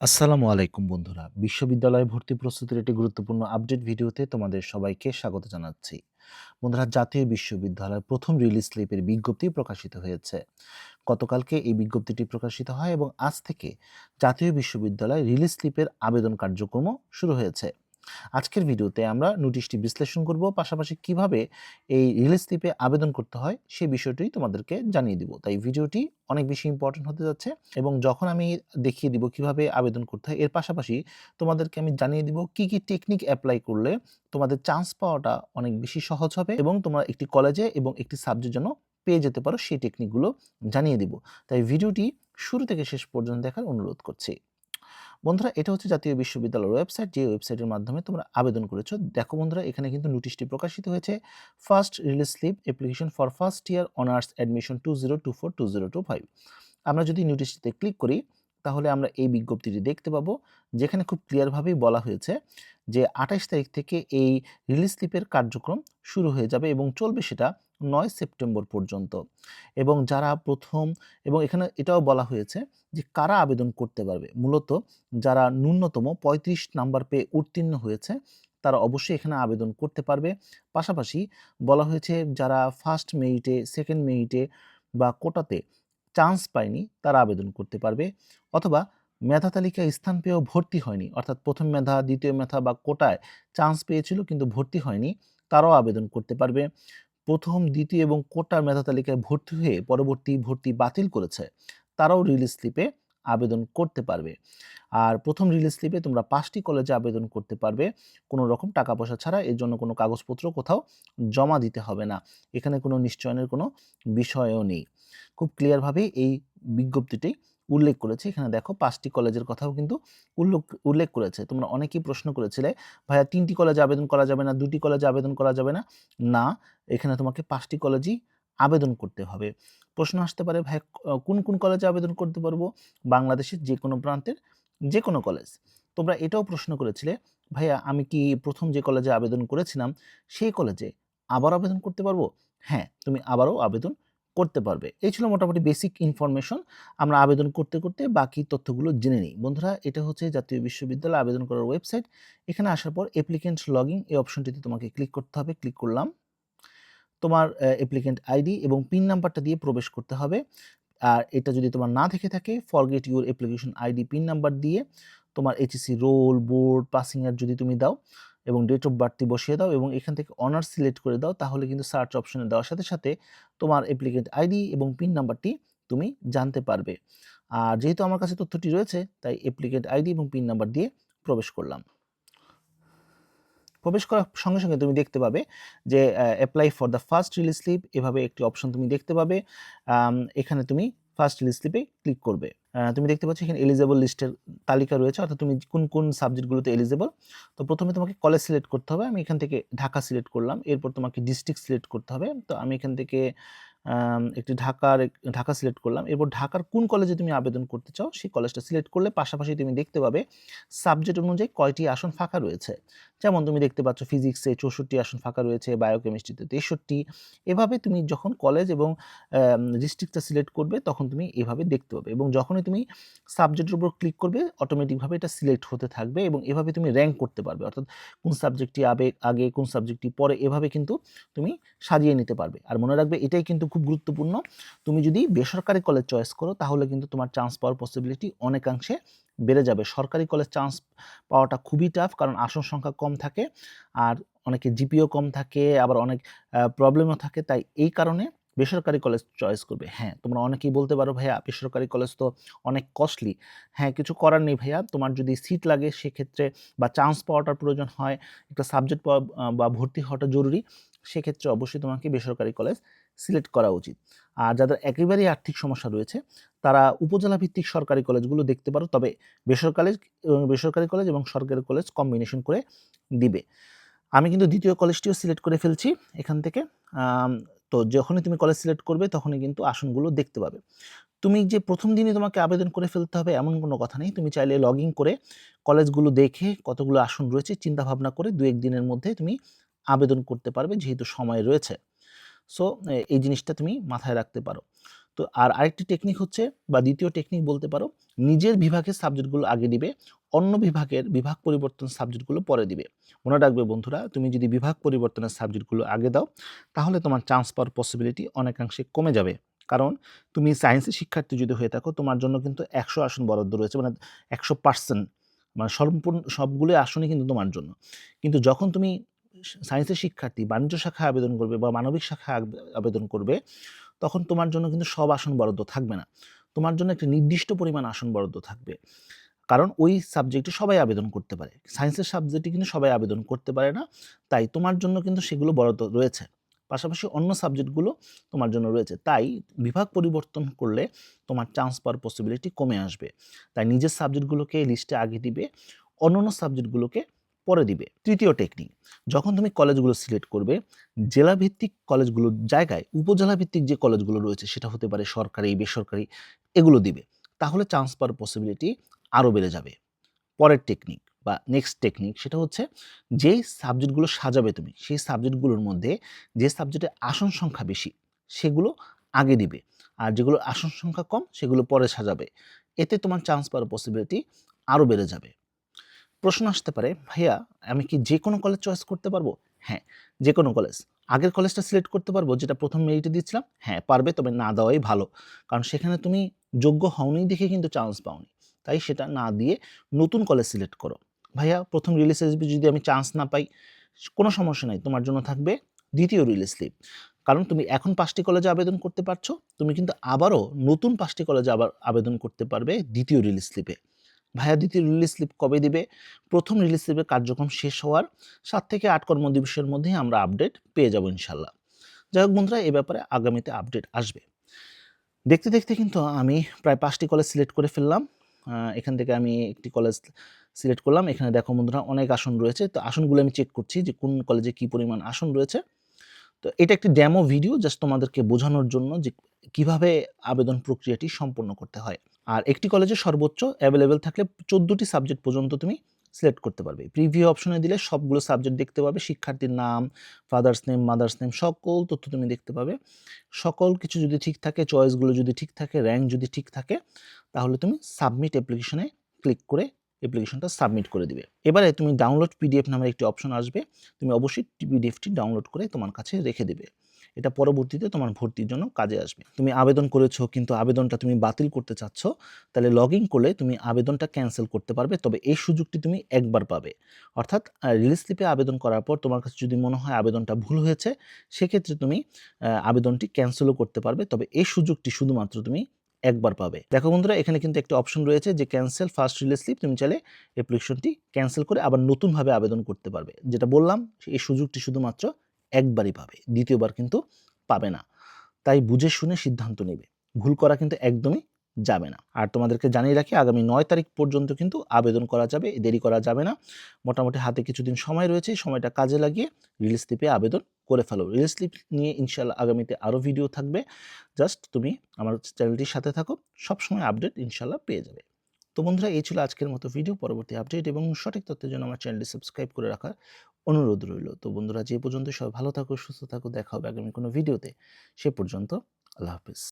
আসসালামু আলাইকুম বন্ধুরা। বিশ্ববিদ্যালয়ে ভর্তি প্রস্তুতির একটি গুরুত্বপূর্ণ আপডেট ভিডিওতে তোমাদের সবাইকে স্বাগত জানাচ্ছি। বন্ধুরা, জাতীয় বিশ্ববিদ্যালয়ের প্রথম রিলিজ স্লিপের বিজ্ঞপ্তি প্রকাশিত হয়েছে। গতকালকে এই বিজ্ঞপ্তিটি প্রকাশিত হয় এবং আজ থেকে জাতীয় বিশ্ববিদ্যালয় রিলিজ স্লিপের আবেদন কার্যক্রমও শুরু হয়েছে। আজকের ভিডিওতে আমরা নোটিশটি বিশ্লেষণ করব, পাশাপাশি কীভাবে এই রিলিজ স্লিপে আবেদন করতে হয় সেই বিষয়টি তোমাদেরকে জানিয়ে দিব। তাই ভিডিওটি অনেক বেশি ইম্পর্টেন্ট হতে যাচ্ছে এবং যখন আমি দেখিয়ে দিব কীভাবে আবেদন করতে হয়, এর পাশাপাশি তোমাদেরকে আমি জানিয়ে দিব কি কি টেকনিক অ্যাপ্লাই করলে তোমাদের চান্স পাওয়াটা অনেক বেশি সহজ হবে এবং তোমরা একটি কলেজে এবং একটি সাবজেক্ট যেন পেয়ে যেতে পারো সেই টেকনিকগুলো জানিয়ে দিব। তাই ভিডিওটি শুরু থেকে শেষ পর্যন্ত দেখার অনুরোধ করছি। বন্ধুরা, এটা হচ্ছে জাতীয় বিশ্ববিদ্যালয়ের ওয়েবসাইট যে ওয়েবসাইটের মাধ্যমে তোমরা আবেদন করেছ। দেখো বন্ধুরা, এখানে কিন্তু নোটিশটি প্রকাশিত হয়েছে। First release slip application for first year honours admission two zero two four two zero two five আমরা যদি নোটিশটিতে ক্লিক করি তাহলে আমরা এই বিজ্ঞপ্তিটি দেখতে পাবো, যেখানে খুব ক্লিয়ারভাবেই বলা হয়েছে যে আঠাইশ তারিখ থেকে এই রিলিজ স্লিপের কার্যক্রম শুরু হয়ে যাবে এবং চলবে সেটা নয় সেপ্টেম্বর পর্যন্ত। এবং যারা প্রথম এবং এখানে এটাও বলা হয়েছে যে কারা আবেদন করতে পারবে, মূলত যারা ন্যূনতম ৩৫ নাম্বার পেয়ে উত্তীর্ণ হয়েছে, তারা অবশ্যই এখানে আবেদন করতে পারবে। পাশাপাশি বলা হয়েছে যারা ফার্স্ট মেরিটে সেকেন্ড মেরিটে বা কোটাতে চান্স পায়নি তারা আবেদন করতে পারবে, অথবা মেধা তালিকায় স্থান পেয়েও ভর্তি হয়নি। অর্থাৎ প্রথম মেধা, দ্বিতীয় মেধা বা কোটায় চান্স পেয়েছিল কিন্তু ভর্তি হয়নি, তারাও আবেদন করতে পারবে। প্রথম, দ্বিতীয় এবং কোটার মেধা তালিকায় ভর্তি হয়ে পরবর্তী ভর্তি বাতিল করেছে, তারাও রিলিজ স্লিপে আবেদন করতে পারবে। আর প্রথম রিলিজ স্লিপে তোমরা পাঁচটি কলেজে আবেদন করতে পারবে। কোনো রকম টাকা পয়সা ছাড়া এর জন্য কোনো কাগজপত্র কোথাও জমা দিতে হবে না। এখানে কোনো নিশ্চয়নের কোনো বিষয়ও নেই। খুব ক্লিয়ারভাবে এই বিজ্ঞপ্তিটি উল্লেখ করেছে। এখানে দেখো পাঁচটি কলেজের কথাও কিন্তু উল্লেখ উল্লেখ করেছে। তোমরা অনেকেই প্রশ্ন করেছিলে, ভাইয়া, তিনটি কলেজে আবেদন করা যাবে না? দুটি কলেজে আবেদন করা যাবে না? না, এখানে তোমাকে পাঁচটি কলেজই আবেদন করতে হবে। প্রশ্ন আসতে পারে ভাই কোন কোন কলেজে আবেদন করতে পারব? বাংলাদেশের যে কোনো প্রান্তের যে কোনো কলেজ তোমরা এটাও প্রশ্ন করেছিলে, ভাইয়া, আমি কি প্রথম যে কলেজে আবেদন করেছিলাম, সেই কলেজে আবার আবেদন করতে পারব? হ্যাঁ তুমি আবারও আবেদন করতে পারবে। এই ছিল মোটামুটি বেসিক ইনফরমেশন আমরা আবেদন করতে করতে বাকি তথ্যগুলো জেনে নিই। বন্ধুরা, এটা হচ্ছে জাতীয় বিশ্ববিদ্যালয় আবেদন করার ওয়েবসাইট এখানে আসার পর অ্যাপ্লিকেন্ট লগিং এই অপশনটিতে তোমাকে ক্লিক করতে হবে। ক্লিক করলাম। তোমার অ্যাপ্লিকেন্ট আইডি এবং পিন নাম্বারটা দিয়ে প্রবেশ করতে হবে। আর এটা যদি তোমার না থেকে থাকে forget your application ID pin number দিয়ে তোমার HSC roll board passing year যদি তুমি দাও এবং ডেট অফ বার্থটি বসিয়ে দাও এবং এখান থেকে অনার্স সিলেক্ট করে দাও, তাহলে কিন্তু সার্চ অপশনে দেওয়ার সাথে সাথে তোমার অ্যাপ্লিকেন্ট আইডি এবং পিন নাম্বারটি তুমি জানতে পারবে। আর যেহেতু আমার কাছে তথ্যটি রয়েছে, তাই অ্যাপ্লিকেন্ট আইডি এবং পিন নাম্বার দিয়ে প্রবেশ করলাম। প্রবেশ করার সঙ্গে সঙ্গে তুমি দেখতে পাবে যে apply for the first release slip এভাবে একটি অপশন তুমি দেখতে পাবে। এখানে তুমি ফার্স্ট রিলিজ স্লিপে ক্লিক করবে। তুমি দেখতে পাচ্ছ এখানে এলিজেবল লিস্টের তালিকা রয়েছে, অর্থাৎ তুমি কোন কোন সাবজেক্টগুলোতে এলিজেবল তো প্রথমে তোমাকে কলেজ সিলেক্ট করতে হবে। আমি এখান থেকে ঢাকা সিলেক্ট করলাম। এরপর তোমাকে ডিস্ট্রিক্ট সিলেক্ট করতে হবে। তো আমি এখান থেকে একটি ঢাকার ঢাকা সিলেক্ট করলাম। এরপর ঢাকার কোন কলেজে তুমি আবেদন করতে চাও, সেই কলেজটা সিলেক্ট করলে পাশাপাশি তুমি দেখতে পাবে সাবজেক্ট অনুযায়ী কয়টি আসন ফাঁকা রয়েছে। যেমন তুমি দেখতে পাচ্ছ ফিজিক্সে চৌষট্টি আসন ফাঁকা রয়েছে, বায়োকেমিস্ট্রিতে তেষট্টি। এভাবে তুমি যখন কলেজ এবং ডিস্ট্রিক্টটা সিলেক্ট করবে, তখন তুমি এভাবে দেখতে পাবে এবং যখনই তুমি সাবজেক্টের উপর ক্লিক করবে অটোমেটিকভাবে এটা সিলেক্ট হতে থাকবে এবং এভাবে তুমি র্যাঙ্ক করতে পারবে। অর্থাৎ কোন সাবজেক্টটি আবে, আগে, কোন সাবজেক্টটি পরে এভাবে কিন্তু তুমি সাজিয়ে নিতে পারবে। আর মনে রাখবে এটাই কিন্তু খুব গুরুত্বপূর্ণ। তুমি যদি বেসরকারি কলেজ চয়েস করো, তাহলে কিন্তু তোমার চান্স পাওয়ার পসিবিলিটি অনেকাংশে বেড়ে যাবে। সরকারি কলেজ চান্স পাওয়াটা খুবই টাফ কারণ আসন সংখ্যা কম থাকে, আর অনেকে জিপিও কম থাকে, আবার অনেক প্রবলেমও থাকে। তাই এই কারণে বেসরকারি কলেজ চয়েস করবে। হ্যাঁ তোমরা অনেকেই বলতে পারো, ভাইয়া, বেসরকারি কলেজ তো অনেক কস্টলি হ্যাঁ কিছু করার নেই ভাইয়া। তোমার যদি সিট লাগে, সেক্ষেত্রে বা চান্স পাওয়াটার প্রয়োজন হয়, একটা সাবজেক্ট পাওয়া বা ভর্তি হওয়াটা জরুরি, সেক্ষেত্রে অবশ্যই তোমাকে বেসরকারি কলেজ সিলেক্ট করা উচিত। আর যাদের একেবারেই আর্থিক সমস্যা রয়েছে, তারা উপজেলা ভিত্তিক সরকারি কলেজগুলো দেখতে পারো, তবে বেসরকারি বেসরকারি কলেজ এবং সরকারি কলেজ কম্বিনেশন করে দিবে। আমি কিন্তু দ্বিতীয় কলেজটিও সিলেক্ট করে ফেলছি এখান থেকে। তো যখনই তুমি কলেজ সিলেক্ট করবে, তখনই কিন্তু আসনগুলো দেখতে পাবে। তুমি যে প্রথম দিনই তোমাকে আবেদন করে ফেলতে হবে, এমন কোনো কথা নেই। তুমি চাইলে লগ ইন করে কলেজগুলো দেখে কতগুলো আসন রয়েছে চিন্তা ভাবনা করে দু এক দিনের মধ্যে তুমি আবেদন করতে পারবে, যেহেতু সময় রয়েছে। সো এই জিনিসটা তুমি মাথায় রাখতে পারো। তো আর আরেকটি টেকনিক হচ্ছে, বা দ্বিতীয় টেকনিক বলতে পারো, নিজের বিভাগের সাবজেক্টগুলো আগে দিবে। অন্য বিভাগের বিভাগ পরিবর্তন সাবজেক্টগুলো পরে দিবে। মনে রাখবে বন্ধুরা, তুমি যদি বিভাগ পরিবর্তনের সাবজেক্টগুলো আগে দাও, তাহলে তোমার চান্স পাওয়ার পসিবিলিটি অনেকাংশে কমে যাবে। কারণ তুমি সায়েন্সের শিক্ষার্থী যদি হয়ে থাকো, তোমার জন্য কিন্তু একশো আসন বরাদ্দ রয়েছে মানে একশো পার্সেন্ট মানে সম্পূর্ণ সবগুলো আসনই কিন্তু তোমার জন্য। কিন্তু যখন তুমি সায়েন্সের শিক্ষার্থী, বাণিজ্য শাখায় আবেদন করবে বা মানবিক আবে- আবেদন করবে, তখন তোমার জন্য কিন্তু সব আসন বরাদ্দ থাকবে না। তোমার জন্য একটি নির্দিষ্ট পরিমাণ আসন বরাদ্দ থাকবে। কারণ ওই সাবজেক্টে সবাই আবেদন করতে পারে। সায়েন্সের সাবজেক্টে কিন্তু সবাই আবেদন করতে পারে না। তাই তোমার জন্য কিন্তু সেগুলো বরাদ্দ রয়েছে। পাশাপাশি অন্য সাবজেক্টগুলো তোমার জন্য রয়েছে। তাই বিভাগ পরিবর্তন করলে তোমার চান্স পাওয়ার পসিবিলিটি কমে আসবে। তাই নিজের সাবজেক্টগুলোকে লিস্টে আগে দিবে, অন্যান্য সাবজেক্টগুলোকে পরে দিবে। তৃতীয় টেকনিক যখন তুমি কলেজগুলো সিলেক্ট করবে, জেলাভিত্তিক কলেজগুলোর জায়গায় উপজেলা ভিত্তিক যে কলেজগুলো রয়েছে, সেটা হতে পারে সরকারি, বেসরকারি, এগুলো দিবে। তাহলে চান্স পাওয়ার পসিবিলিটি আরও বেড়ে যাবে। পরের টেকনিক বা নেক্সট টেকনিক সেটা হচ্ছে যেই সাবজেক্টগুলো সাজাবে তুমি, সেই সাবজেক্টগুলোর মধ্যে যে সাবজেক্টে আসন সংখ্যা বেশি, সেগুলো আগে দিবে। আর যেগুলো আসন সংখ্যা কম, সেগুলো পরে সাজাবে। এতে তোমার চান্স পাওয়ার পসিবিলিটি আরও বেড়ে যাবে। প্রশ্ন আসতে পারে, ভাইয়া, আমি কি যে কোনো কলেজ চয়েস করতে পারব? হ্যাঁ যে কোনো কলেজ আগের কলেজটা সিলেক্ট করতে পারব, যেটা প্রথম মেরিটে দিচ্ছিলাম হ্যাঁ পারবে, তবে না দেওয়াই ভালো। কারণ সেখানে তুমি যোগ্য হওনি দেখে কিন্তু চান্স পাওনি। তাই সেটা না দিয়ে নতুন কলেজ সিলেক্ট করো। ভাইয়া, প্রথম রিলিজ এসবি যদি আমি চান্স না পাই, কোনো সমস্যা নাই, তোমার জন্য থাকবে দ্বিতীয় রিলিজ স্লিপ কারণ তুমি এখন পাঁচটি কলেজে আবেদন করতে পারছ, তুমি কিন্তু আবারও নতুন পাঁচটি কলেজে আবার আবেদন করতে পারবে দ্বিতীয় রিলিজ স্লিপে ভাইয়া, দ্বিতীয় রিলিজ স্লিপ কবে দিবে? প্রথম রিলিজ স্লিপের কার্যক্রম শেষ হওয়ার সাত থেকে আট কর্মদিবসের মধ্যেই আমরা আপডেট পেয়ে যাব ইনশাল্লাহ। যাই হোক বন্ধুরা, এ ব্যাপারে আগামীতে আপডেট আসবে। দেখতে দেখতে কিন্তু আমি প্রায় পাঁচটি কলেজ সিলেক্ট করে ফেললাম। এখান থেকে আমি একটি কলেজ সিলেক্ট করলাম। এখানে দেখো বন্ধুরা অনেক আসন রয়েছে। তো আসনগুলো আমি চেক করছি যে কোন কলেজে কী পরিমাণ আসন রয়েছে। তো এটা একটি ড্যামো ভিডিও জাস্ট তোমাদেরকে বোঝানোর জন্য যে কীভাবে আবেদন প্রক্রিয়াটি সম্পন্ন করতে হয়। আর একটি কলেজে সর্বোচ্চ অ্যাভেলেবেল থাকলে চোদ্দোটি সাবজেক্ট পর্যন্ত তুমি সিলেক্ট করতে পারবে। প্রিভিউ অপশনে দিলে সবগুলো সাবজেক্ট দেখতে পাবে। শিক্ষার্থীর নাম ফাদার্স নেম মাদার্স নেম সকল তথ্য তুমি দেখতে পাবে। সকল কিছু যদি ঠিক থাকে চয়েসগুলো যদি ঠিক থাকে র্যাঙ্ক যদি ঠিক থাকে তাহলে তুমি সাবমিট অ্যাপ্লিকেশনে ক্লিক করে অ্যাপ্লিকেশনটা সাবমিট করে দিবে। এবারে তুমি ডাউনলোড পিডিএফ নামের একটি অপশন আসবে, তুমি অবশ্যই পিডিএফটি ডাউনলোড করে তোমার কাছে রেখে দেবে। এটা পরবর্তীতে তোমার ভর্তির জন্য কাজে আসবে। তুমি আবেদন করেছ, কিন্তু আবেদনটা তুমি বাতিল করতে চাচ্ছ, তাহলে লগ ইন করলে তুমি আবেদনটা ক্যান্সেল করতে পারবে, তবে এই সুযোগটি তুমি একবার পাবে। অর্থাৎ রিলিজ স্লিপে আবেদন করার পর তোমার কাছে যদি মনে হয় আবেদনটা ভুল হয়েছে, সেক্ষেত্রে তুমি আবেদনটি ক্যান্সেলও করতে পারবে, তবে এই সুযোগটি শুধুমাত্র তুমি একবার পাবে। দেখো বন্ধুরা, এখানে কিন্তু একটা অপশন রয়েছে যে ক্যান্সেল ফার্স্ট রিলিজ স্লিপ তুমি চাইলে অ্যাপ্লিকেশনটি ক্যান্সেল করে আবার নতুনভাবে আবেদন করতে পারবে। যেটা বললাম, এই সুযোগটি শুধুমাত্র একবারই পাবে, দ্বিতীয়বার কিন্তু পাবে না। তাই বুঝে শুনে সিদ্ধান্ত নেবে। ভুল করা কিন্তু একদমই যাবে না। আর তোমাদেরকে জানিয়ে রাখি, আগামী নয় তারিখ পর্যন্ত কিন্তু আবেদন করা যাবে, দেরি করা যাবে না। মোটামুটি হাতে কিছুদিন সময় রয়েছে, সময়টা কাজে লাগিয়ে রিলিজ স্লিপে আবেদন করে ফেলো। রিলিজ স্লিপ নিয়ে ইনশাল্লাহ আগামীতে আরও ভিডিও থাকবে। জাস্ট তুমি আমার চ্যানেলটির সাথে থাকো, সবসময় আপডেট ইনশাল্লাহ পেয়ে যাবে। তো বন্ধুরা, এই ছিল আজকের মতো ভিডিও পরবর্তী আপডেট এবং সঠিক তথ্যের জন্য আমার চ্যানেলটি সাবস্ক্রাইব করে রাখার অনুরোধ রইল। তো বন্ধুরা, যে পর্যন্ত সবাই ভালো থাকো, সুস্থ থাকো, দেখা হবে আগামী কোনো ভিডিওতে সে পর্যন্ত আল্লাহ হাফিজ।